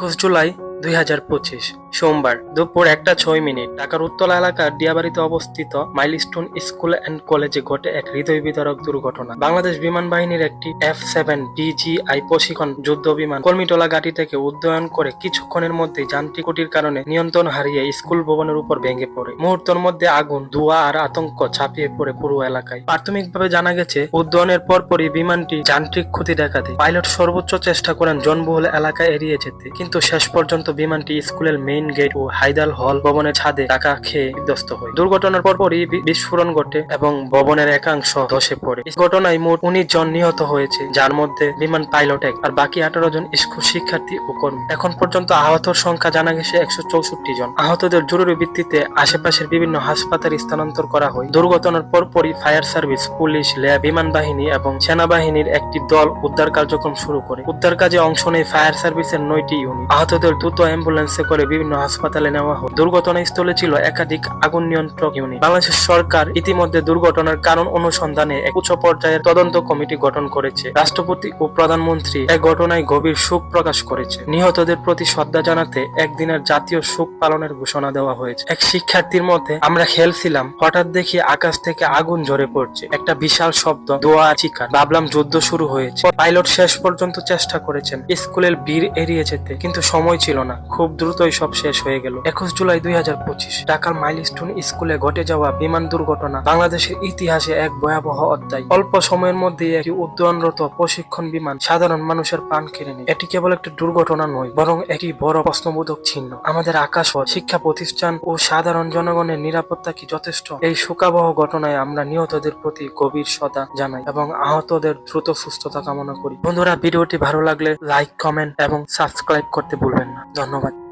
একুশ জুলাই দুই হাজার পঁচিশ, সোমবার দুপুর একটা ছয় মিনিট ঢাকার উত্তলা এলাকার ডিয়াবাড়িতে অবস্থিত মাইলস্টোন স্কুল অ্যান্ড কলেজে ঘটে এক হৃদয় বিদারক দুর্ঘটনা। বাংলাদেশ বিমান বাহিনীর একটি এফ সেভেন বিজিআই প্রশিক্ষণ যুদ্ধ বিমান কর্মীটোলা ঘাঁটি থেকে উদ্যয়ন করে কিছুক্ষণের মধ্যে যান্ত্রিক ত্রুটির কারণে নিয়ন্ত্রণ হারিয়ে স্কুল ভবনের উপর ভেঙে পড়ে। মুহূর্তের মধ্যে আগুন, ধোঁয়া আর আতঙ্ক ছাপিয়ে পড়ে পুরো এলাকায়। প্রাথমিকভাবে জানা গেছে উদ্যয়নের পরপরই বিমানটি যান্ত্রিক ক্ষতি দেখা দেয় পাইলট সর্বোচ্চ চেষ্টা করেন জনবহুল এলাকায় এড়িয়ে যেতে, কিন্তু শেষ পর্যন্ত বিমানটি স্কুলের মেইন গেট ও হাইদাল হল ভবনের ছাদে টাকা খেয়ে বিধ্বস্ত হয়। দুর্ঘটনার পরপরই বিস্ফোরণ ঘটে এবং ভবনের একাংশ ধসে পড়ে। এই ঘটনায় মোট উনিশ জন নিহত হয়েছে, যার মধ্যে বিমান পাইলট এক আর বাকি আঠারো জন স্কুল শিক্ষার্থী ও কর্মী। এখন পর্যন্ত আহতর সংখ্যা জানা গেছে একশো চৌষট্টি জন। আহতদের জরুরি ভিত্তিতে আশেপাশের বিভিন্ন হাসপাতালে স্থানান্তর করা হয়। দুর্ঘটনার পরপরই ফায়ার সার্ভিস, পুলিশ, ল্যাব, বিমান বাহিনী এবং সেনাবাহিনীর একটি দল উদ্ধার কার্যক্রম শুরু করে। উদ্ধার কাজে অংশ নেয় ফায়ার সার্ভিসের নয়টি ইউনিট। আহতদের দ্রুত অ্যাম্বুলেন্সে করে বিভিন্ন হাসপাতালে নেওয়া হয় দুর্ঘটনাস্থলে ছিল একাধিক আগুন নিয়ন্ত্রক ইউনিট। বাংলাদেশ সরকার ইতিমধ্যে দুর্ঘটনার কারণ অনুসন্ধানে এক উচ্চ পর্যায়ের তদন্ত কমিটি গঠন করেছে। রাষ্ট্রপতি ও প্রধানমন্ত্রী এই ঘটনায় গভীর শোক প্রকাশ করেছে। নিহতদের প্রতি শ্রদ্ধা জানাতে একদিনের জাতীয় শোক পালনের ঘোষণা দেওয়া হয়েছে। এক শিক্ষার্থীর মধ্যে আমরা খেলছিলাম, হঠাৎ দেখি আকাশ থেকে আগুন ঝরে পড়ছে। একটা বিশাল শব্দ, দোয়া চিকার ভাবলাম যুদ্ধ শুরু হয়েছে। পাইলট শেষ পর্যন্ত চেষ্টা করেছেন, স্কুলের বীর এড়িয়ে যেতে, কিন্তু সময় ছিল না। খুব দ্রুতই সব শেষ হয়ে গেল। একুশ জুলাই দুই হাজার পঁচিশ, ঢাকার মাইলস্টোন স্কুলে ঘটে যাওয়া বিমান দুর্ঘটনা, বাংলাদেশের ইতিহাসে এক ভয়াবহ অধ্যায়। অল্প সময়ের মধ্যে একটি উদ্যয়নরত প্রশিক্ষণ বিমান সাধারণ মানুষের প্রাণ কেড়ে নেয়। এটি কেবল একটি দুর্ঘটনা নয়, বরং একটি বড় প্রশ্নবোধক চিহ্ন। আমাদের আকাশ, শিক্ষা প্রতিষ্ঠান ও সাধারণ জনগণের নিরাপত্তা কি যথেষ্ট? এই শোকাবহ ঘটনায় আমরা নিহতদের প্রতি গভীর শ্রদ্ধা জানাই এবং আহতদের দ্রুত সুস্থতা কামনা করি। বন্ধুরা, ভিডিওটি ভালো লাগলে লাইক, কমেন্ট এবং সাবস্ক্রাইব করতে ভুলবেন না। ধন্যবাদ।